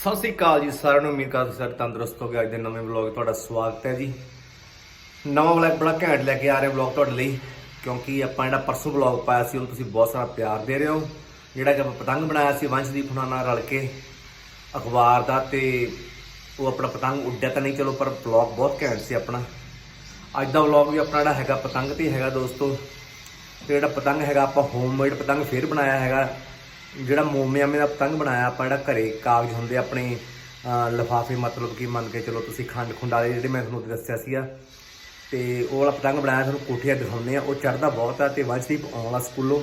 ਸਤਿ ਸ੍ਰੀ ਅਕਾਲ ਜੀ ਸਾਰਿਆਂ ਨੂੰ, ਉਮੀਦ ਕਰਦਾ ਸਾਰੇ ਤੰਦਰੁਸਤ ਹੋ ਅੱਜ ਦੇ ਨਵੇਂ ਵਲੌਗ ਤੁਹਾਡਾ ਸਵਾਗਤ ਹੈ ਜੀ। ਨਵਾਂ ਵਲੌਗ ਬੜਾ ਘੈਂਟ ਲੈ ਕੇ ਆ ਰਿਹਾ ਵਲੌਗ ਤੁਹਾਡੇ ਲਈ, ਕਿਉਂਕਿ ਆਪਾਂ ਜਿਹੜਾ ਪਰਸੋਂ ਵਲੌਗ ਪਾਇਆ ਸੀ, ਉਹਨੂੰ ਤੁਸੀਂ ਬਹੁਤ ਸਾਰਾ ਪਿਆਰ ਦੇ ਰਹੇ ਹੋ। ਜਿਹੜਾ ਕਿ ਆਪਾਂ ਪਤੰਗ ਬਣਾਇਆ ਸੀ, ਵੰਸ਼ਦੀਪ ਹੁਣਾਂ ਨਾਲ ਰਲ ਕੇ ਅਖਬਾਰ ਦਾ, ਤੇ ਉਹ ਆਪਣਾ ਪਤੰਗ ਉੱਡਿਆ ਤਾਂ ਨਹੀਂ, ਚਲੋ, ਪਰ ਵਲੌਗ ਬਹੁਤ ਘੈਂਟ ਸੀ ਆਪਣਾ। ਅੱਜ ਦਾ ਵਲੌਗ ਵੀ ਆਪਣਾ ਜਿਹੜਾ ਹੈਗਾ ਪਤੰਗ ਤੇ ਹੈਗਾ ਦੋਸਤੋ। ਤੇ ਜਿਹੜਾ ਪਤੰਗ ਹੈਗਾ, ਆਪਾਂ ਹੋਮਮੇਡ ਪਤੰਗ ਫੇਰ ਬਣਾਇਆ ਹੈਗਾ। ਜਿਹੜਾ ਮੋਮਿਆਮੇ ਦਾ ਪਤੰਗ ਬਣਾਇਆ, ਆਪਾਂ ਜਿਹੜਾ ਘਰੇ ਕਾਗਜ਼ ਹੁੰਦੇ ਆ ਆਪਣੇ ਲਫਾਫੇ ਮਤਲਬ ਕਿ ਮੰਨ ਕੇ ਚਲੋ ਤੁਸੀਂ ਖੰਡ ਖੁੰਡ ਵਾਲੇ ਜਿਹੜੇ ਮੈਂ ਤੁਹਾਨੂੰ ਦੱਸਿਆ ਸੀਗਾ। ਤੇ ਉਹ ਵਾਲਾ ਪਤੰਗ ਬਣਾਇਆ, ਤੁਹਾਨੂੰ ਕੋਠੀਆਂ ਦਿਖਾਉਂਦੇ ਆ। ਉਹ ਚੜਦਾ ਬਹੁਤ ਆ ਤੇ ਵੰਸ਼ਦੀਪ ਆਉਣ ਵਾਲਾ ਸਕੂਲੋਂ।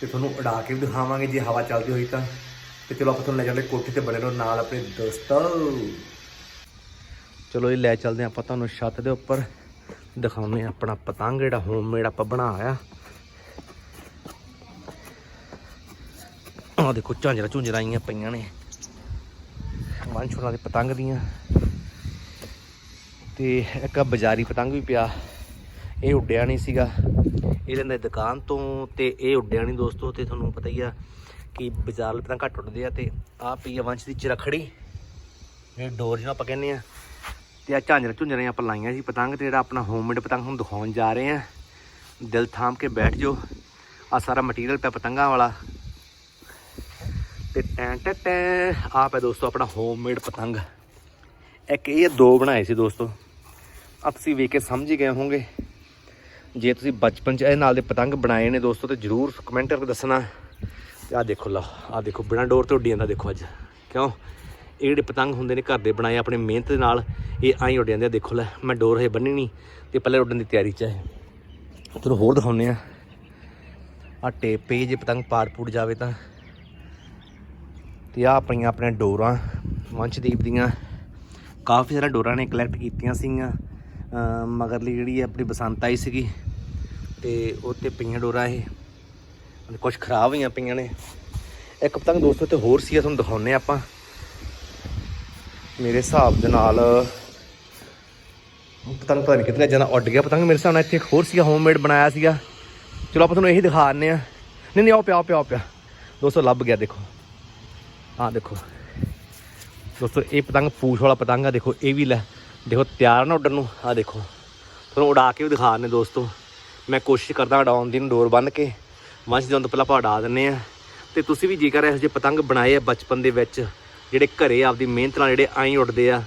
ਤੇ ਤੁਹਾਨੂੰ ਉਡਾ ਕੇ ਵੀ ਦਿਖਾਵਾਂਗੇ ਜੇ ਹਵਾ ਚੱਲਦੀ ਹੋਈ ਤਾਂ। ਤੇ ਚਲੋ ਆਪਾਂ ਤੁਹਾਨੂੰ ਲੈ ਜਾਂਦੇ ਕੋਠੀ ਤੇ ਬਣੇ ਰਹੋ ਨਾਲ ਆਪਣੇ ਦੋਸਤ। ਚਲੋ ਇਹ ਲੈ ਚੱਲਦੇ ਹਾਂ ਆਪਾਂ ਤੁਹਾਨੂੰ ਛੱਤ ਦੇ ਉੱਪਰ। ਦਿਖਾਉਂਦੇ ਹਾਂ ਆਪਣਾ ਪਤੰਗ ਜਿਹੜਾ ਹੋਮਮੇਡ ਆਪਾਂ ਬਣਾਇਆ। ਆਹ ਦੇਖੋ, ਝਾਂਜਰਾ ਝੁੰਜਰਾ ਆਈਆਂ ਪਈਆਂ ਨੇ। ਵਾਂਛੋਰਾਂ ਦੇ ਪਤੰਗ ਦੀਆਂ। ਤੇ ਇੱਕ ਬਾਜ਼ਾਰੀ ਪਤੰਗ ਵੀ ਪਿਆ। ਇਹ ਉੱਡਿਆ ਨਹੀਂ ਸੀਗਾ। ਇਹ ਲੈਂਦਾ ਦੁਕਾਨ ਤੋਂ ਤੇ ਇਹ ਉੱਡਿਆ ਨਹੀਂ ਦੋਸਤੋ। ਤੇ ਤੁਹਾਨੂੰ ਪਤਾ ਹੀ ਆ ਕਿ ਬਾਜ਼ਾਰ ਵਾਲੇ ਪਤੰਗ ਘੱਟ ਉੱਡਦੇ ਆ ਤੇ ਆਹ ਪਈ ਆ ਵੰਸ਼ ਦੀ ਚਰਖੜੀ। ਇਹ ਡੋਰ ਜਿਹਨੂੰ ਆਪਾਂ ਕਹਿੰਦੇ ਆ। ਤੇ ਆ ਝਾਂਜਰਾ ਝੁੰਜਰਾਂ ਆਪਾਂ ਲਾਈਆਂ ਸੀ ਪਤੰਗ ਤੇ ਜਿਹੜਾ ਆਪਣਾ ਹੋਮਮੇਡ ਪਤੰਗ ਹੁਣ ਦਿਖਾਉਣ ਜਾ ਰਹੇ ਆ। ਦਿਲ ਥਾਮ ਕੇ ਬੈਠ ਜਾਓ। ਆ ਸਾਰਾ ਮਟੀਰੀਅਲ ਪਿਆ ਪਤੰਗਾਂ ਵਾਲਾ। ਤੇ ਟੈਂ ਟੈਂ ਟੈਂ ਆਹ ਪਿਆ ਦੋਸਤੋ ਆਪਣਾ ਹੋਮਮੇਡ ਪਤੰਗ। ਇੱਕ ਇਹ ਦੋ ਬਣਾਏ ਸੀ ਦੋਸਤੋ? ਆ ਤੁਸੀਂ ਵੇਖ ਕੇ ਸਮਝ ਹੀ ਗਏ ਹੋਵੋਗੇ। ਜੇ ਤੁਸੀਂ ਬਚਪਨ ਚ ਇਹ ਨਾਲ ਦੇ ਪਤੰਗ ਬਣਾਏ ਨੇ ਦੋਸਤੋ, ਤੇ ਜਰੂਰ ਕਮੈਂਟ ਕਰਕੇ ਦੱਸਣਾ। ਤੇ ਆਹ ਦੇਖੋ ਲਓ, ਆਹ ਦੇਖੋ, ਬਿਨਾਂ ਡੋਰ ਤੋਂ ਉੱਡੀ ਜਾਂਦਾ ਦੇਖੋ ਅੱਜ। ਕਿਉਂ? ਇਹ ਜਿਹੜੇ ਪਤੰਗ ਹੁੰਦੇ ਨੇ ਘਰ ਦੇ ਬਣਾਏ, ਆਪਣੇ ਮਿਹਨਤ ਦੇ ਨਾਲ ਇਹ ਆਈ ਉੱਡ ਜਾਂਦੇ ਆ। ਦੇਖੋ ਲੈ, ਮੈਂ ਡੋਰ ਹੇ ਬੰਨੀ ਨਹੀਂ, ਤੇ ਪਹਿਲੇ ਉੱਡਣ ਦੀ ਤਿਆਰੀ ਚ ਹੈ ਤੁਹਾਨੂੰ ਹੋਰ ਦਿਖਾਉਂਦੇ ਆ। ਆ ਟੇਪ ਜੇ ਪਤੰਗ ਪਾੜ ਪੂੜ ਜਾਵੇ ਤਾਂ। ਤੇ ਆ ਆਪਣੀਆਂ ਆਪਣੇ ਡੋਰਾਂ, ਵੰਸ਼ਦੀਪ ਦੀਆਂ। ਕਾਫੀ ਸਾਰੀਆਂ ਡੋਰਾਂ ਨੇ ਕਲੈਕਟ ਕੀਤੀਆਂ ਸੀਗੀਆਂ। ਮਗਰਲੀ ਜਿਹੜੀ ਆਪਣੀ ਬਸੰਤ ਆਈ ਸੀਗੀ, ਤੇ ਉਹ ਤੇ ਪਈਆਂ ਡੋਰਾਂ ਇਹ। ਕੁਝ ਖਰਾਬ ਹੋਈਆਂ ਪਈਆਂ ਨੇ। ਇੱਕ ਪਤੰਗ ਦੋਸਤੋ ਤੇ ਹੋਰ ਸੀ ਤੁਹਾਨੂੰ ਦਿਖਾਉਨੇ ਆਪਾਂ। ਮੇਰੇ ਹਿਸਾਬ ਦੇ ਨਾਲ ਪਤੰਗ ਪਤਾ ਨਹੀਂ ਕਿੱਥੇ ਜਾਂਦਾ ਉੱਡ ਗਿਆ ਪਤੰਗ ਮੇਰੇ ਹਿਸਾਬ ਨਾਲ। ਇੱਥੇ ਇੱਕ ਹੋਰ ਸੀਗਾ ਹੋਮਮੇਡ ਬਣਾਇਆ ਸੀਗਾ। ਚਲੋ ਆਪਾਂ ਤੁਹਾਨੂੰ ਇਹੀ ਦਿਖਾ ਦਿੰਨੇ ਆ ਨਹੀਂ ਨਹੀਂ, ਆਓ ਪਿਆ ਆਓ ਪਿਆ ਪਿਆ। ਦੋਸਤੋ, ਲੱਭ ਗਿਆ, ਦੇਖੋ। ਆਹ ਦੇਖੋ। ਦੋਸਤੋ, ਇਹ ਪਤੰਗ, ਪੂਛ ਵਾਲਾ ਪਤੰਗ ਆ, ਦੇਖੋ, ਇਹ ਵੀ ਲੈ। ਦੇਖੋ, ਤਿਆਰ ਨਾ ਉੱਡਣ ਨੂੰ। ਆਹ ਦੇਖੋ, ਤੁਹਾਨੂੰ ਉਡਾ ਕੇ ਵੀ ਦਿਖਾ ਦਿੰਨੇ ਦੋਸਤੋ। ਮੈਂ ਕੋਸ਼ਿਸ਼ ਕਰਦਾ ਉਡਾਉਣ ਦੀ ਡੋਰ ਬੰਨ ਕੇ। ਵੰਸ਼ ਜਦੋਂ ਤੋਂ ਪਹਿਲਾਂ ਆਪਾਂ ਉਡਾ ਦਿੰਨੇ ਆ ਤੇ ਤੁਸੀਂ ਵੀ ਜੇਕਰ ਇਹੋ ਜਿਹੇ ਪਤੰਗ ਬਣਾਏ ਆ ਬਚਪਨ ਦੇ ਵਿੱਚ, ਜਿਹੜੇ ਘਰੇ ਆਪਦੀ ਮਿਹਨਤ ਨਾਲ ਜਿਹੜੇ ਆਈ ਉੱਡਦੇ ਆ।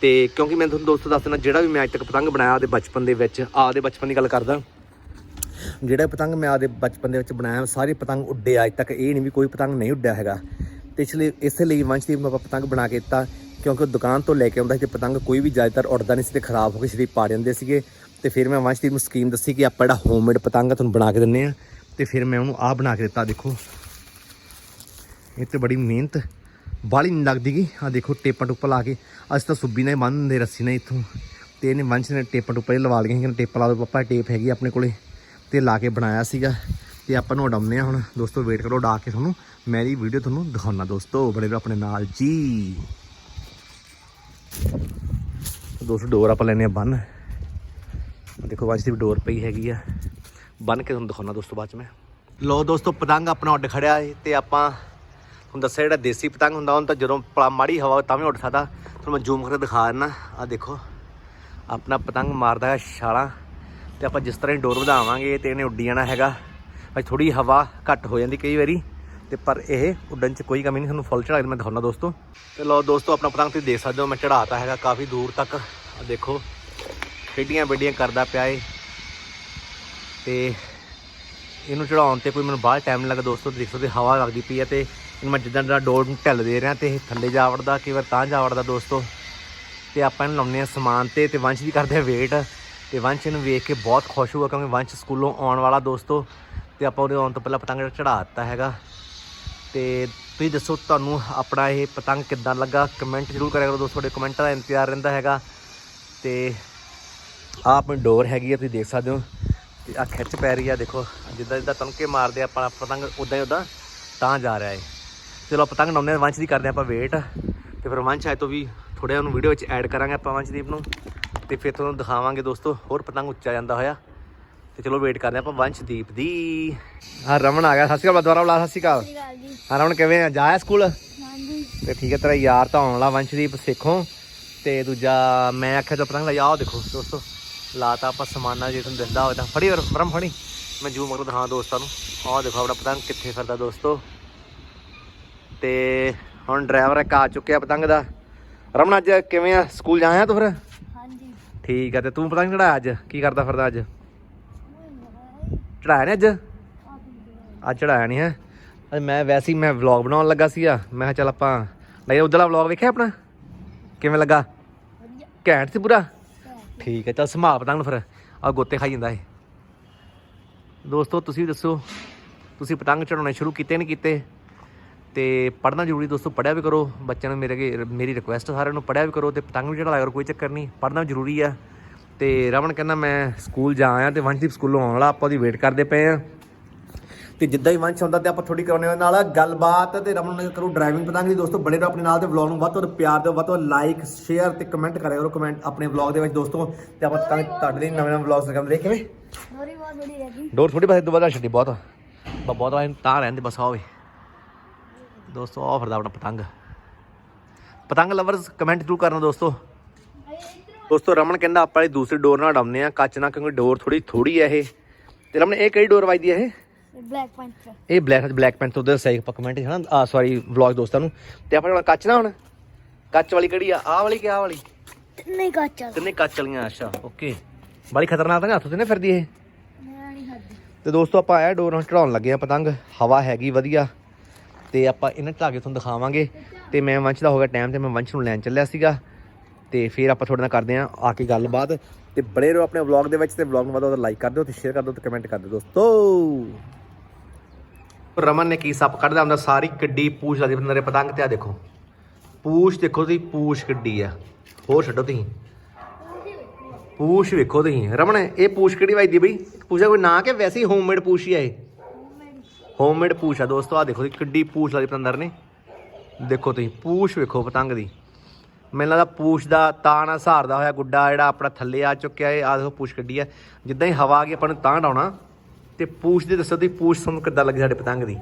ਤੇ ਕਿਉਂਕਿ ਮੈਂ ਤੁਹਾਨੂੰ ਦੋਸਤੋ ਦੱਸ ਦਿੰਦਾ, ਜਿਹੜਾ ਵੀ ਮੈਂ ਅੱਜ ਤੱਕ ਪਤੰਗ ਬਣਾਇਆ ਆਪਦੇ ਬਚਪਨ ਦੇ ਵਿੱਚ, ਆਪਦੇ ਬਚਪਨ ਦੀ ਗੱਲ ਕਰਦਾ। ਜਿਹੜਾ ਪਤੰਗ ਮੈਂ ਆਪਦੇ ਬਚਪਨ ਦੇ ਵਿੱਚ ਬਣਾਇਆ, ਸਾਰੇ ਪਤੰਗ ਉੱਡੇ ਅੱਜ ਤੱਕ ਇਹ ਨਹੀਂ ਵੀ ਕੋਈ ਪਤੰਗ ਨਹੀਂ ਉੱਡਿਆ ਹੈਗਾ। ਤੇ ਇਸ ਲਈ ਇਸੇ ਲਈ ਵੰਸ਼ਦੀਪ ਨੂੰ ਆਪਾਂ ਪਤੰਗ ਬਣਾ ਕੇ ਦਿੱਤਾ, ਕਿਉਂਕਿ ਉਹ ਦੁਕਾਨ ਤੋਂ ਲੈ ਕੇ ਆਉਂਦਾ ਸੀ ਤੇ ਪਤੰਗ ਕੋਈ ਵੀ ਜ਼ਿਆਦਾਤਰ ਉੱਡਦਾ ਨਹੀਂ ਸੀ ਤੇ ਖਰਾਬ ਹੋ ਕੇ ਸ਼ਰੀਰ ਪਾ ਜਾਂਦੇ ਸੀਗੇ। ਤੇ ਫਿਰ ਮੈਂ ਵੰਸ਼ਦੀਪ ਨੂੰ ਸਕੀਮ ਦੱਸੀ ਕਿ ਆਪਾਂ ਜਿਹੜਾ ਹੋਮਮੇਡ ਪਤੰਗ ਆ, ਤੁਹਾਨੂੰ ਬਣਾ ਕੇ ਦਿੰਨੇ ਆ। ਤੇ ਫਿਰ ਮੈਂ ਉਹਨੂੰ ਆਹ ਬਣਾ ਕੇ ਦਿੱਤਾ, ਦੇਖੋ। ਇਹ ਤੇ ਬੜੀ ਮਿਹਨਤ ਬਾਲੀ ਨਹੀਂ ਲੱਗਦੀ ਗਈ ਆ ਦੇਖੋ, ਟੇਪਾਂ ਟੁੱਪਾਂ ਲਾ ਕੇ। ਅਸੀਂ ਤਾਂ ਸੁੱਬੀ ਨਾਲ ਹੀ ਬੰਨ ਦਿੰਦੇ ਰੱਸੀ ਨੇ ਇੱਥੋਂ। ਤੇ ਇਹਨੇ ਵੰਸ਼ ਨੇ ਟੇਪਾਂ ਟੁੱਪਾਂ ਹੀ ਲਵਾ ਲਈਆਂ ਸੀ ਟੇਪਾਂ ਲਾ ਦੋ ਪਾਪਾ, ਟੇਪ ਹੈਗੀ ਆਪਣੇ ਕੋਲੇ। ਤੇ ਲਾ ਕੇ ਬਣਾਇਆ ਸੀਗਾ। ਤੇ ਆਪਾਂ ਨੂੰ ਉਡਾਉਂਦੇ ਆ ਹੁਣ। ਦੋਸਤੋ ਵੇਟ ਕਰੋ, ਉਡਾ ਕੇ ਤੁਹਾਨੂੰ ਮੇਰੀ ਵੀਡੀਓ ਤੁਹਾਨੂੰ ਦਿਖਾਉਣਾ ਦੋਸਤੋ, ਬੜੇ ਆਪਣੇ ਨਾਲ ਜੀ। ਦੋਸਤੋ ਡੋਰ ਆਪਾਂ ਲੈਨੇ ਆ ਬੰਨ ਦੇਖੋ ਵੰਸ਼ ਦੀ ਡੋਰ ਪਈ ਹੈਗੀ ਆ। ਬੰਨ ਕੇ ਤੁਹਾਨੂੰ ਦਿਖਾਉਣਾ ਦੋਸਤੋ ਬਾਅਦ ਚ ਮੈਂ। ਲੋ ਦੋਸਤੋ, ਪਤੰਗ ਆਪਣਾ ਉੱਡ ਖੜਿਆ ਏ ਤੇ ਆਪਾਂ ਤੁਹਾਨੂੰ ਦੱਸਿਆ ਜਿਹੜਾ ਦੇਸੀ ਪਤੰਗ ਹੁੰਦਾ, ਉਹਨੂੰ ਤਾਂ ਜਦੋਂ ਪਲਾ ਮਾੜੀ ਹਵਾ ਤਾਂ ਵੀ ਉੱਡ ਸਕਦਾ। ਤੁਹਾਨੂੰ ਮੈਂ ਜ਼ੂਮ ਕਰਕੇ ਦਿਖਾ ਦਿੰਦਾ ਆ ਦੇਖੋ, ਆਪਣਾ ਪਤੰਗ ਮਾਰਦਾ ਹੈ ਛਾਲਾਂ ਤੇ ਆਪਾਂ ਜਿਸ ਤਰ੍ਹਾਂ ਹੀ ਡੋਰ ਵਧਾਵਾਂਗੇ ਤੇ ਇਹਨੇ ਉੱਡੀ ਜਾਣਾ ਹੈਗਾ। ਅੱਜ ਥੋੜੀ ਹਵਾ ਘੱਟ ਹੋ ਜਾਂਦੀ ਕਈ ਵਾਰੀ, ਤੇ ਪਰ ਇਹ ਉੱਡਣ 'ਚ ਕੋਈ ਕਮੀ ਨਹੀਂ, ਤੁਹਾਨੂੰ ਫੁੱਲ ਚੜਾ ਕੇ ਮੈਂ ਦਿਖਾਉਣਾ ਦੋਸਤੋ। ਤੇ ਲਓ ਦੋਸਤੋ, ਆਪਣਾ ਪਤੰਗ ਤੁਸੀਂ ਦੇਖ ਸਕਦੇ ਹੋ, ਮੈਂ ਚੜਾਤਾ ਹੈਗਾ ਕਾਫੀ ਦੂਰ ਤੱਕ। ਆ ਦੇਖੋ, ਖੇਡੀਆਂ ਬੇਡੀਆਂ ਕਰਦਾ ਪਿਆ ਏ ਤੇ ਇਹਨੂੰ ਚੜਾਉਣ ਤੇ ਕੋਈ ਮੈਨੂੰ ਬਾਹਰ ਟਾਈਮ ਲੱਗਾ ਦੋਸਤੋ ਦੇਖ ਸਕਦੇ ਹਵਾ ਲੱਗਦੀ ਪਈ ਹੈ ਤੇ ਇਹਨੂੰ ਮੈਂ ਜਿੱਦਾਂ ਜਿਹੜਾ ਡੋਰ ਨੂੰ ਢਿੱਲ ਦੇ ਰਿਹਾ ਤੇ ਇਹ ਥੱਲੇ ਜਾ ਵੜਦਾ, ਕਈ ਵਾਰ ਤਾਂ ਜਾ ਵੜਦਾ ਦੋਸਤੋ। ਤੇ ਆਪਾਂ ਇਹਨੂੰ ਲਾਉਂਦੇ ਆ ਸਮਾਨ ਤੇ ਤੇ ਵੰਸ਼ ਦੀ ਕਰਦੇ ਆ ਵੇਟ ਤੇ ਵੰਸ਼ ਇਹਨੂੰ ਵੇਖ ਕੇ ਬਹੁਤ ਖੁਸ਼ ਹੋਊਗਾ ਕਿਉਂਕਿ ਵੰਸ਼ ਸਕੂਲੋਂ ਆਉਣ ਵਾਲਾ ਦੋਸਤੋ। ਤੇ ਆਪਾਂ ਉਹਦੇ ਆਉਣ ਤੋਂ ਪਹਿਲਾਂ ਪਤੰਗ ਚੜਾ ਦਿੱਤਾ ਹੈਗਾ। ਤੇ ਤੁਸੀਂ ਦੱਸੋ ਤੁਹਾਨੂੰ ਆਪਣਾ ਇਹ ਪਤੰਗ ਕਿੱਦਾਂ ਲੱਗਾ? ਕਮੈਂਟ ਜ਼ਰੂਰ ਕਰਿਆ ਕਰੋ ਦੋਸਤੋ, ਤੁਹਾਡੇ ਕਮੈਂਟਾਂ ਦਾ ਇੰਤਜ਼ਾਰ ਰਹਿੰਦਾ ਹੈਗਾ। ਤੇ ਆ ਆਪਣੀ ਡੋਰ ਹੈਗੀ ਆ, ਤੁਸੀਂ ਦੇਖ ਸਕਦੇ ਹੋ। ਤੇ ਆ ਖਿੱਚ ਪੈ ਰਹੀ ਆ, ਦੇਖੋ, ਜਿੱਦਾਂ ਜਿੱਦਾਂ ਤਣਕੇ ਮਾਰਦੇ ਆਪਾਂ ਪਤੰਗ ਉਦਾਂ ਹੀ ਉਦਾਂ ਤਾਂ ਜਾ ਰਿਹਾ ਏ ਚਲੋ ਪਤੰਗ ਲਾਉਂਦੇ ਹਾਂ ਵੰਸ਼ ਦੀ ਕਰਦੇ ਹਾਂ ਆਪਾਂ ਵੇਟ ਤੇ ਫਿਰ ਵੰਸ਼ ਆਏ ਤੋਂ ਵੀ ਥੋੜ੍ਹਾ ਉਹਨੂੰ ਵੀਡੀਓ ਵਿੱਚ ਐਡ ਕਰਾਂਗੇ ਆਪਾਂ ਵੰਸ਼ਦੀਪ ਨੂੰ। ਤੇ ਫਿਰ ਤੁਹਾਨੂੰ ਦਿਖਾਵਾਂਗੇ ਦੋਸਤੋ, ਹੋਰ ਪਤੰਗ ਉੱਚਾ ਜਾਂਦਾ ਹੋਇਆ। ਤੇ ਚਲੋ ਵੇਟ ਕਰਦੇ ਹਾਂ ਆਪਾਂ ਵੰਸ਼ਦੀਪ ਦੀ। ਆ ਰਮਨ ਆ ਗਿਆ। ਸਤਿ ਸ਼੍ਰੀ ਅਕਾਲ ਦੁਆਰਾ ਬੁਲਾ ਸਤਿ ਸ਼੍ਰੀ ਅਕਾਲ। ਹਾਂ ਰਮਨ ਕਿਵੇਂ ਆ? ਜਾਇਆ ਸਕੂਲ? ਹਾਂਜੀ। ਤੇ ਠੀਕ ਹੈ ਤੇਰਾ ਯਾਰ ਤਾਂ ਆਉਣ ਵਾਲਾ ਵੰਸ਼ਦੀਪ ਸਿੱਖੋਂ। ਤੇ ਦੂਜਾ ਮੈਂ ਆਖਿਆ ਤਾਂ ਪਤੰਗ ਲਾਇਆ ਆਹ ਦੇਖੋ ਦੋਸਤੋ ਲਾਤਾ ਆਪਾਂ ਸਮਾਨਾ ਜੇ ਤੁਹਾਨੂੰ ਦਿੰਦਾ ਹੋਵੇ ਤਾਂ। ਫੜੀ ਬਰਮ ਫੜੀ। ਮੈਂ ਜੂ ਮਗਰ ਦਿਖਾਂ ਦੋਸਤਾਂ ਨੂੰ। ਆਹ ਦੇਖੋ ਆਪਣਾ ਪਤੰਗ ਕਿੱਥੇ ਫਿਰਦਾ ਦੋਸਤੋ। ਤੇ ਹੁਣ ਡਰਾਈਵਰ ਇੱਕ ਆ ਚੁੱਕਿਆ ਪਤੰਗ ਦਾ। ਰਮਨ ਅੱਜ ਕਿਵੇਂ ਆ? ਸਕੂਲ ਜਾਇਆ ਤੂੰ ਫਿਰ? ਹਾਂਜੀ। ਠੀਕ ਆ ਤੇ ਤੂੰ ਪਤੰਗ ਚੜਾਇਆ ਅੱਜ? ਕੀ ਕਰਦਾ ਫਿਰਦਾ ਅੱਜ? ਚੜਾਇਆ ਨੇ ਅੱਜ? ਅੱਜ ਚੜਾਇਆ ਨਹੀਂ ਹੈ। ਅੱਜ ਮੈਂ ਵੈਸੇ ਹੀ ਮੈਂ ਵਲੌਗ ਬਣਾਉਣ ਲੱਗਾ ਸੀਗਾ। ਮੈਂ ਕਿਹਾ ਚੱਲ ਆਪਾਂ ਨਹੀਂ ਉਧਰਲਾ ਵਲੌਗ ਵੇਖਿਆ ਆਪਣਾ? ਕਿਵੇਂ ਲੱਗਾ? ਘੈਂਟ ਸੀ ਪੂਰਾ? ਠੀਕ ਹੈ, ਚੱਲ ਸੰਭਾਲ ਪਤੰਗ ਨੂੰ ਫਿਰ। ਆ ਗੋਤੇ ਖਾਈ ਜਾਂਦਾ ਏ ਦੋਸਤੋ, ਤੁਸੀਂ ਵੀ ਦੱਸੋ। ਤੁਸੀਂ ਪਤੰਗ ਚੜਾਉਣੇ ਸ਼ੁਰੂ ਕੀਤੇ ਨਹੀਂ ਕੀਤੇ? ਤੇ ਪੜ੍ਹਨਾ ਜ਼ਰੂਰੀ ਦੋਸਤੋ, ਪੜ੍ਹਿਆ ਵੀ ਕਰੋ। ਬੱਚਿਆਂ ਨੂੰ ਮੇਰੇ ਮੇਰੀ ਰਿਕੁਐਸਟ ਸਾਰਿਆਂ ਨੂੰ, ਪੜ੍ਹਿਆ ਵੀ ਕਰੋ ਤੇ ਪਤੰਗ ਵੀ ਚੜਾ ਲਿਆ ਕਰੋ, ਕੋਈ ਚੱਕਰ ਨਹੀਂ ਪੜ੍ਹਨਾ ਜ਼ਰੂਰੀ ਆ। ਤੇ ਰਮਨ ਕਹਿੰਦਾ ਮੈਂ ਸਕੂਲ ਜਾ ਆਇਆ ਤੇ ਵੰਸ਼ਦੀਪ ਸਕੂਲੋਂ ਆਉਣ ਵਾਲਾ ਆਪਾਂ ਉਹਦੀ ਵੇਟ ਕਰਦੇ ਪਏ ਆ। ਤੇ ਜਿੱਦਾਂ ਹੀ ਵੰਸ਼ ਹੁੰਦਾ ਤੇ ਆਪਾਂ ਥੋੜੀ ਕਰਾਉਣੇ ਉਹਦੇ ਨਾਲ ਗੱਲਬਾਤ ਤੇ ਰਮਨ ਨਾਲ ਕਰੋ ਡਰਾਈਵਿੰਗ ਪਤੰਗ ਦੀ ਦੋਸਤੋ ਬੜੇ ਰਹੋ ਆਪਣੇ ਨਾਲ ਤੇ ਵਲੌਗ ਨੂੰ ਵੱਧ ਤੋਂ ਵੱਧ ਪਿਆਰ ਦਿਓ ਵੱਧ ਤੋਂ ਲਾਈਕ ਸ਼ੇਅਰ ਤੇ ਕਮੈਂਟ ਕਰਿਆ ਕਰੋ ਕਮੈਂਟ ਆਪਣੇ ਵਲੌਗ ਦੇ ਵਿੱਚ ਦੋਸਤੋ। ਤੇ ਆਪਾਂ ਤੁਹਾਨੂੰ ਤੁਹਾਡੇ ਲਈ ਨਵੇਂ ਨਵੇਂ ਵਲੌਗਸ ਲਗਾਉਂਦੇ ਰਹੇ ਕਿਵੇਂ? ਦੋਰੀ ਬਹੁਤ ਬੜੀ ਰਹਿ ਗਈ ਡੋਰ ਥੋੜੀ ਬਸ ਦੁਬਾਰਾ ਛੱਡੀ ਬਹੁਤ। ਆ। ਬਸ ਬਹੁਤ ਵਾਰ ਤਾਂ ਰਹਿੰਦੇ ਬਸ ਆਵੇ ਦੋਸਤੋ ਆ ਫਿਰਦਾ ਆਪਣਾ ਪਤੰਗ। ਪਤੰਗ ਲਵਰਸ ਕਮੈਂਟ ਜ਼ਰੂਰ ਕਰਨਾ ਦੋਸਤੋ। ਦੋਸਤੋ ਰਮਨ ਕਹਿੰਦਾ ਆਪਾਂ ਇਹ ਦੂਸਰੀ ਡੋਰ ਨਾਲ ਉਡਾਉਂਦੇ ਆ ਕੱਚ ਨਾਲ ਕਿਉਂਕਿ ਡੋਰ ਥੋੜੀ ਥੋੜੀ ਹੈ ਇਹ। ਤੇ ਰਮਨ ਇਹ ਕਿਹੜੀ ਡੋਰ ਵੱਜਦੀ ਹੈ ਇਹ? ਬਲੈਕ ਪੈਂਥਰ ਇਹ ਬਲੈਕ ਬਲੈਕ ਪੈਂਟ ਤੋਂ ਉਧਰ ਸਹੀ ਕਮੈਂਟ ਹੈ ਨਾ ਆ ਸੌਰੀ ਵਲੌਗ ਦੋਸਤਾਂ ਨੂੰ। ਤੇ ਆਪਾਂ ਹੁਣ ਕੱਚ ਨਾ ਹੁਣ? ਕੱਚ ਵਾਲੀ ਕਿਹੜੀ ਆ? ਆਹ ਵਾਲੀ ਕਿ ਆਹ ਵਾਲੀ? ਨਹੀਂ ਕਾਚਾ ਤਿੰਨੇ ਕੱਚ ਵਾਲੀਆਂ ਅੱਛਾ ਓਕੇ ਬੜੀ ਖਤਰਨਾਕ ਤਾਂ ਹੱਥ ਤੇ ਨਾ ਫਿਰਦੀ ਇਹ। ਤੇ ਦੋਸਤੋ ਆਪਾਂ ਇਹ ਡੋਰ ਨਾਲ ਚੜਾਉਣ ਲੱਗੇ ਆ ਪਤੰਗ। ਹਵਾ ਹੈਗੀ ਵਧੀਆ। ਤੇ ਆਪਾਂ ਇਹਨਾਂ ਚੜਾ ਕੇ ਤੁਹਾਨੂੰ ਦਿਖਾਵਾਂਗੇ। ਤੇ ਮੈਂ ਵੰਸ਼ ਦਾ ਹੋ ਗਿਆ ਟਾਈਮ ਤੇ ਮੈਂ ਵੰਸ਼ ਨੂੰ ਲੈਣ ਚੱਲਿਆ ਸੀਗਾ। ਤੇ ਫਿਰ ਆਪਾਂ ਤੁਹਾਡੇ ਨਾਲ ਕਰਦੇ ਆ ਆ ਕੇ ਗੱਲਬਾਤ। ਤੇ ਬੜੇ ਰਹੋ ਆਪਣੇ ਵਲੌਗ ਦੇ ਵਿੱਚ ਤੇ ਵਲੌਗ ਨੂੰ ਵੱਧ ਤੋਂ ਵੱਧ ਲਾਈਕ ਕਰ ਦਿਓ ਤੇ ਸ਼ੇਅਰ ਕਰ ਦਿਓ ਤੇ ਕਮੈਂਟ ਕਰ ਦਿਓ ਦੋਸਤੋ। ਰਮਨ ਨੇ ਕੀ ਸੱਪ ਕੱਢਦਾ ਹੁੰਦਾ? ਸਾਰੀ ਕਿੱਡੀ ਪੂਛ ਲੱਗਦੀ ਬੰਦੇ ਪਤੰਗ ਤੇ ਆ ਦੇਖੋ। ਪੂਛ ਦੇਖੋ ਤੁਸੀਂ, ਪੂਛ ਕਿੱਡੀ ਆ। ਹੋਰ ਛੱਡੋ ਤੁਸੀਂ। ਪੂਛ ਵੇਖੋ ਤੁਸੀਂ। ਰਮਨ, ਇਹ ਪੂਛ ਕਿਹੜੀ ਵੱਜਦੀ ਬਈ? ਪੂਛਾ ਕੋਈ ਨਾ ਕਿ ਵੈਸੇ ਹੀ ਹੋਮਮੇਡ ਪੂਛ ਹੀ ਆ ਇਹ? ਹੋਮਮੇਡ ਪੂਛ ਆ ਦੋਸਤੋ ਆ ਦੇਖੋ ਤੁਸੀਂ ਕਿੱਡੀ ਪੂਛ ਲੱਗਦੀ ਪਤੰਦਰ ਨੇ। ਦੇਖੋ ਤੁਸੀਂ, ਪੂਛ ਵੇਖੋ ਪਤੰਗ ਦੀ। ਮੈਨੂੰ ਲੱਗਦਾ ਪੂਛ ਦਾ ਤਾਂ ਨਾ ਸਹਾਰਦਾ ਹੋਇਆ ਗੁੱਡਾ ਜਿਹੜਾ ਆਪਣਾ ਥੱਲੇ ਆ ਚੁੱਕਿਆ ਏ ਆ ਦੇਖੋ ਪੂਛ ਕੱਢੀ ਆ। ਜਿੱਦਾਂ ਹੀ ਹਵਾ ਆ ਗਈ ਆਪਾਂ ਨੂੰ ਤਾਂ ਡਾਉਣਾ। ਤੇ ਪੂਛ ਦੇ ਦੱਸੋ ਤੁਸੀਂ ਪੂਛ ਤੁਹਾਨੂੰ ਕਿੱਦਾਂ ਲੱਗੀ ਸਾਡੇ ਪਤੰਗ ਦੀ?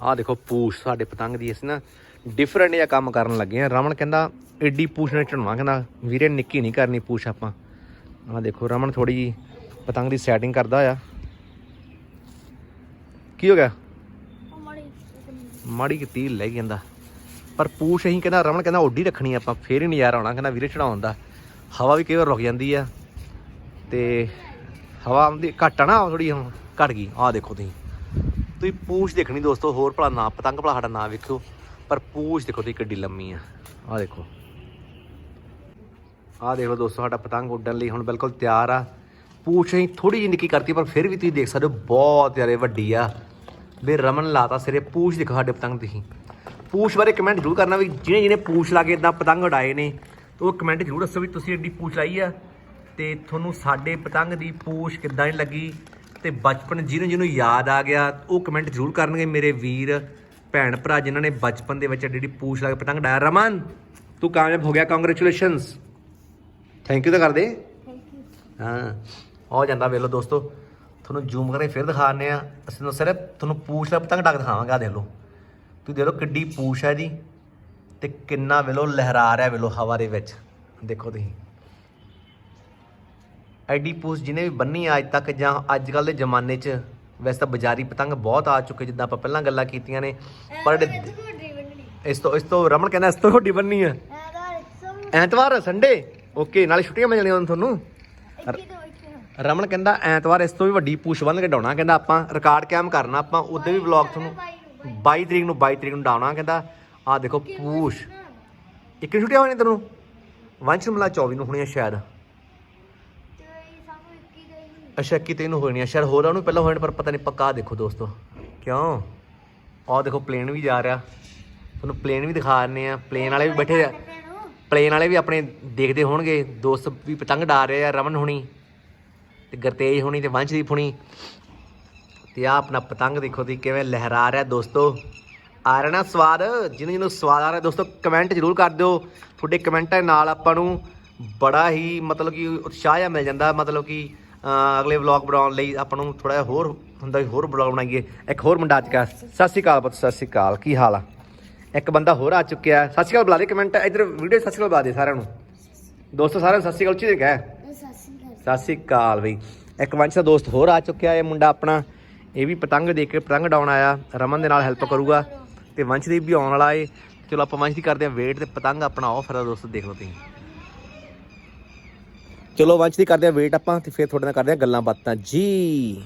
ਆਹ ਦੇਖੋ ਪੂਛ ਸਾਡੇ ਪਤੰਗ ਦੀ ਅਸੀਂ ਨਾ ਡਿਫਰੈਂਟ ਜਿਹਾ ਕੰਮ ਕਰਨ ਲੱਗੇ ਆ। ਰਮਨ ਕਹਿੰਦਾ ਐਡੀ ਪੂਛ ਨਾਲ ਚੜਵਾ ਕਹਿੰਦਾ ਵੀਰੇ ਨਿੱਕੀ ਨਹੀਂ ਕਰਨੀ ਪੂਛ ਆਪਾਂ। ਆਹ ਦੇਖੋ ਰਮਨ ਥੋੜੀ ਜੀ ਪਤੰਗ ਦੀ ਸੈਟਿੰਗ ਕਰਦਾ ਆ ਕੀ ਹੋ ਗਿਆ? ਮਾੜੀ ਕਿਤੀ ਲੈ ਜਾਂਦਾ ਪਰ ਪੂਛ ਅਸੀਂ ਕਹਿੰਦਾ, ਰਮਨ ਕਹਿੰਦਾ ਓਡੀ ਰੱਖਣੀ ਆਪਾਂ, ਫੇਰ ਹੀ ਨਜ਼ਾਰਾ ਆਉਣਾ, ਕਹਿੰਦਾ ਵੀਰੇ ਚੜਾਉਣ ਦਾ। ਹਵਾ ਵੀ ਕਈ ਵਾਰ ਰੁਕ ਜਾਂਦੀ ਆ। ਤੇ ਹਵਾ ਆਉਂਦੀ, ਘੱਟ ਆ ਨਾ ਥੋੜੀ ਹੁਣ, ਘਟ ਗਈ। ਆਹ ਦੇਖੋ ਤੁਸੀਂ। ਤੁਸੀਂ ਪੂਛ ਦੇਖਣੀ ਦੋਸਤੋ, ਹੋਰ ਭਲਾ ਨਾ, ਪਤੰਗ ਭਲਾ ਸਾਡਾ ਨਾ ਵੇਖਿਓ। ਪਰ ਪੂਛ ਦੇਖੋ ਤੁਸੀਂ ਕਿੱਡੀ ਲੰਮੀ ਆ। ਆਹ ਦੇਖੋ। ਆਹ ਦੇਖੋ ਦੋਸਤੋ, ਸਾਡਾ ਪਤੰਗ ਉੱਡਣ ਲਈ ਹੁਣ ਬਿਲਕੁਲ ਤਿਆਰ ਆ। ਪੂਛ ਅਸੀਂ ਥੋੜੀ ਜਿਹੀ ਨਿੱਕੀ ਕਰਤੀ, ਪਰ ਫਿਰ ਵੀ ਤੁਸੀਂ ਦੇਖ ਸਕਦੇ ਹੋ, ਬਹੁਤ ਜ਼ਿਆਦਾ ਵੱਡੀ ਆ। ਵੀ ਰਮਨ ਲਾਤਾ ਸਿਰੇ, ਪੂਛ ਦੇਖੋ ਸਾਡੇ ਪਤੰਗ ਤੁਸੀਂ। ਪੂਛ ਬਾਰੇ ਕਮੈਂਟ ਜ਼ਰੂਰ ਕਰਨਾ ਵੀ ਜਿਹਨੇ ਜਿਹਨੇ ਪੂਛ ਲਾ ਕੇ ਇਦਾਂ ਪਤੰਗ ਉਡਾਏ ਨੇ ਤੇ ਉਹ ਕਮੈਂਟ ਜ਼ਰੂਰ ਦੱਸੋ ਵੀ ਤੁਸੀਂ ਐਡੀ ਪੂਛ ਲਾਈ ਆ। ਤੇ ਤੁਹਾਨੂੰ ਸਾਡੇ ਪਤੰਗ ਦੀ ਪੂਛ ਕਿੱਦਾਂ ਦੀ ਲੱਗੀ? ਤੇ ਬਚਪਨ ਜਿਹਨੂੰ ਜਿਹਨੂੰ ਯਾਦ ਆ ਗਿਆ ਉਹ ਕਮੈਂਟ ਜ਼ਰੂਰ ਕਰਨਗੇ ਮੇਰੇ ਵੀਰ ਭੈਣ ਭਰਾ ਜਿਨ੍ਹਾਂ ਨੇ ਬਚਪਨ ਦੇ ਵਿੱਚ ਐਡੀ ਐਡੀ ਪੂਛ ਲਾ ਕੇ ਪਤੰਗ ਉਡਾਇਆ। ਰਮਨ ਤੂੰ ਕਾਮਯਾਬ ਹੋ ਗਿਆ ਕੰਗ੍ਰੈਚੁਲੇਸ਼ਨਸ ਥੈਂਕ ਯੂ ਤਾਂ ਕਰਦੇ। ਥੈਂਕ ਯੂ ਹਾਂ ਹੋ ਜਾਂਦਾ ਵੇਖ ਲਓ ਦੋਸਤੋ। ਤੁਹਾਨੂੰ ਜ਼ੂਮ ਕਰਕੇ ਫਿਰ ਦਿਖਾਉਂਦੇ ਆ ਅਸੀਂ ਤੁਹਾਨੂੰ ਸਿਰਫ ਤੁਹਾਨੂੰ ਪੂਛ ਦਾ ਪਤੰਗ ਡੱਕ ਦਿਖਾਵਾਂਗੇ ਦੇਖ ਲਓ। ਤੁਸੀਂ ਦੇਖ ਕਿੱਡੀ ਪੂਛ ਹੈ ਜੀ ਤੇ ਕਿੰਨਾ ਵੇਖ ਲਓ ਲਹਿਰਾ ਰਿਹਾ ਵੇਖ ਲਓ ਹਵਾ ਦੇ ਵਿੱਚ। ਦੇਖੋ ਤੁਸੀਂ। ਐਡੀ ਪੂਛ ਜਿਹਨੇ ਵੀ ਬੰਨੀ ਅੱਜ ਤੱਕ ਜਾਂ ਅੱਜ ਕੱਲ ਦੇ ਜ਼ਮਾਨੇ 'ਚ ਵੈਸੇ ਤਾਂ ਬਾਜ਼ਾਰੀ ਪਤੰਗ ਬਹੁਤ ਆ ਚੁੱਕੇ ਜਿੱਦਾਂ ਆਪਾਂ ਪਹਿਲਾਂ ਗੱਲਾਂ ਕੀਤੀਆਂ ਨੇ ਪਰ ਇਸ ਤੋਂ ਇਸ ਤੋਂ ਰਮਨ ਕਹਿੰਦਾ ਇਸ ਤੋਂ ਵੱਡੀ ਬੰਨੀ ਆ। ਐਤਵਾਰ ਸੰਡੇ? ਓਕੇ ਨਾਲੇ ਛੁੱਟੀਆਂ ਮਿਲ ਜਾਣੀਆਂ ਤੁਹਾਨੂੰ। ਰਮਨ ਕਹਿੰਦਾ ਐਤਵਾਰ ਇਸ ਤੋਂ ਵੀ ਵੱਡੀ ਪੂਛ ਬੰਨ ਕੇ ਡਾਉਣਾ ਕਹਿੰਦਾ ਆਪਾਂ ਰਿਕਾਰਡ ਕਾਇਮ ਕਰਨਾ ਆਪਾਂ ਉਹਦੇ ਵੀ ਵਲੌਗ ਤੁਹਾਨੂੰ 22 ਤਰੀਕ ਨੂੰ 22 ਤਰੀਕ ਨੂੰ ਡਾਉਣਾ ਕਹਿੰਦਾ, ਆਹ ਦੇਖੋ ਪੂਛ। ਇੱਕ ਹੀ ਛੁੱਟੀਆਂ ਹੋਣੀਆਂ ਤੈਨੂੰ? ਵੰਸ਼ ਮਲਾ 24 ਨੂੰ ਹੋਣੀਆਂ ਸ਼ਾਇਦ। ਅੱਛਾ ਕਿਤੇ ਨੂੰ ਹੋਣੀਆਂ ਸ਼ਾਇਦ, ਹੋਰ ਉਹਨੂੰ ਪਹਿਲਾਂ ਹੋਣ, ਪਰ ਪਤਾ ਨਹੀਂ, ਪੱਕਾ ਆਹ ਦੇਖੋ ਦੋਸਤੋ। ਕਿਉਂ? ਆਹ ਦੇਖੋ ਪਲੇਨ ਵੀ ਜਾ ਰਿਹਾ। ਤੁਹਾਨੂੰ ਪਲੇਨ ਵੀ ਦਿਖਾ ਦਿੰਨੇ ਆ। ਪਲੇਨ ਵਾਲੇ ਵੀ ਬੈਠੇ ਆ। ਪਲੇਨ ਵਾਲੇ ਵੀ ਆਪਣੇ ਦੇਖਦੇ ਹੋਣਗੇ। ਦੋਸਤ ਵੀ ਪਤੰਗ ਡਾਰ ਰਹੇ ਆ, ਰਮਨ ਹੁਣੀ ਤੇ ਗਰਤੇਜ ਹੁਣੀ ਤੇ ਵੰਸ਼ਦੀਪ ਹੁਣੀ। ਤੇ ਆ ਆਪਣਾ ਪਤੰਗ ਦੇਖੋ ਦੀ ਕਿਵੇਂ ਲਹਿਰਾ ਰਿਹਾ ਦੋਸਤੋ। ਆ ਰਿਹਾ ਨਾ ਸਵਾਦ ਜਿਹਨੂੰ ਜਿਹਨੂੰ ਸਵਾਦ ਆ ਰਿਹਾ ਦੋਸਤੋ ਕਮੈਂਟ ਜ਼ਰੂਰ ਕਰ ਦਿਓ। ਤੁਹਾਡੇ ਕਮੈਂਟਾਂ ਨਾਲ ਆਪਾਂ ਨੂੰ ਬੜਾ ਹੀ ਮਤਲਬ ਕਿ ਉਤਸ਼ਾਹ ਜਿਹਾ ਮਿਲ ਜਾਂਦਾ ਮਤਲਬ ਕਿ ਅਗਲੇ ਵਲੌਗ ਬਣਾਉਣ ਲਈ ਆਪਾਂ ਨੂੰ ਥੋੜਾ ਜਿਹਾ ਹੋਰ ਹੁੰਦਾ ਹੋਰ ਵਲੌਗ ਬਣਾਈਏ। ਇੱਕ ਹੋਰ ਮੁੰਡਾ ਅੱਜ ਕਾ ਸਤਿ ਸ਼੍ਰੀ ਅਕਾਲ ਪੁੱਤ ਸਤਿ ਸ਼੍ਰੀ ਅਕਾਲ ਕੀ ਹਾਲ ਆ? ਇੱਕ ਬੰਦਾ ਹੋਰ ਆ ਚੁੱਕਿਆ ਸਤਿ ਸ਼੍ਰੀ ਅਕਾਲ ਬੁਲਾ ਦੇ ਕਮੈਂਟ ਇਧਰ ਵੀਡੀਓ ਸਤਿ ਸ਼੍ਰੀ ਅਕਾਲ ਬੁਲਾ ਦੇ ਸਾਰਿਆਂ ਨੂੰ। ਦੋਸਤੋ ਸਾਰਿਆਂ ਨੂੰ ਸਤਿ ਸ਼੍ਰੀ ਅਕਾਲ ਚੀਜ਼ ਕਹਿ। ਸਤਿ ਸ਼੍ਰੀ ਅਕਾਲ। ਬਈ। ਇੱਕ ਵੰਸ਼ ਦਾ ਦੋਸਤ ਹੋਰ ਆ ਚੁੱਕਿਆ ਇਹ ਮੁੰਡਾ ਆਪਣਾ। ਇਹ ਵੀ ਪਤੰਗ ਦੇਖ ਕੇ ਪਤੰਗ ਡਾਉਣ ਆਇਆ। ਰਮਨ ਦੇ ਨਾਲ ਹੈਲਪ ਕਰੂਗਾ ਤੇ ਵੰਸ਼ਦੀਪ ਵੀ ਆਉਣ ਵਾਲਾ ਏ। ਚਲੋ ਆਪਾਂ ਵੰਸ਼ ਦੀ ਕਰਦੇ ਆ ਵੇਟ ਤੇ ਪਤੰਗ ਆਪਣਾ ਆਫਰ ਆ ਦੋਸਤੋ, ਦੇਖ ਲਓ ਤੁਸੀਂ। ਚਲੋ ਵੰਸ਼ ਦੀ ਕਰਦੇ ਆ ਵੇਟ ਆਪਾਂ ਤੇ ਫਿਰ ਤੁਹਾਡੇ ਨਾਲ ਕਰਦੇ ਆ ਗੱਲਾਂ ਬਾਤਾਂ। ਜੀ।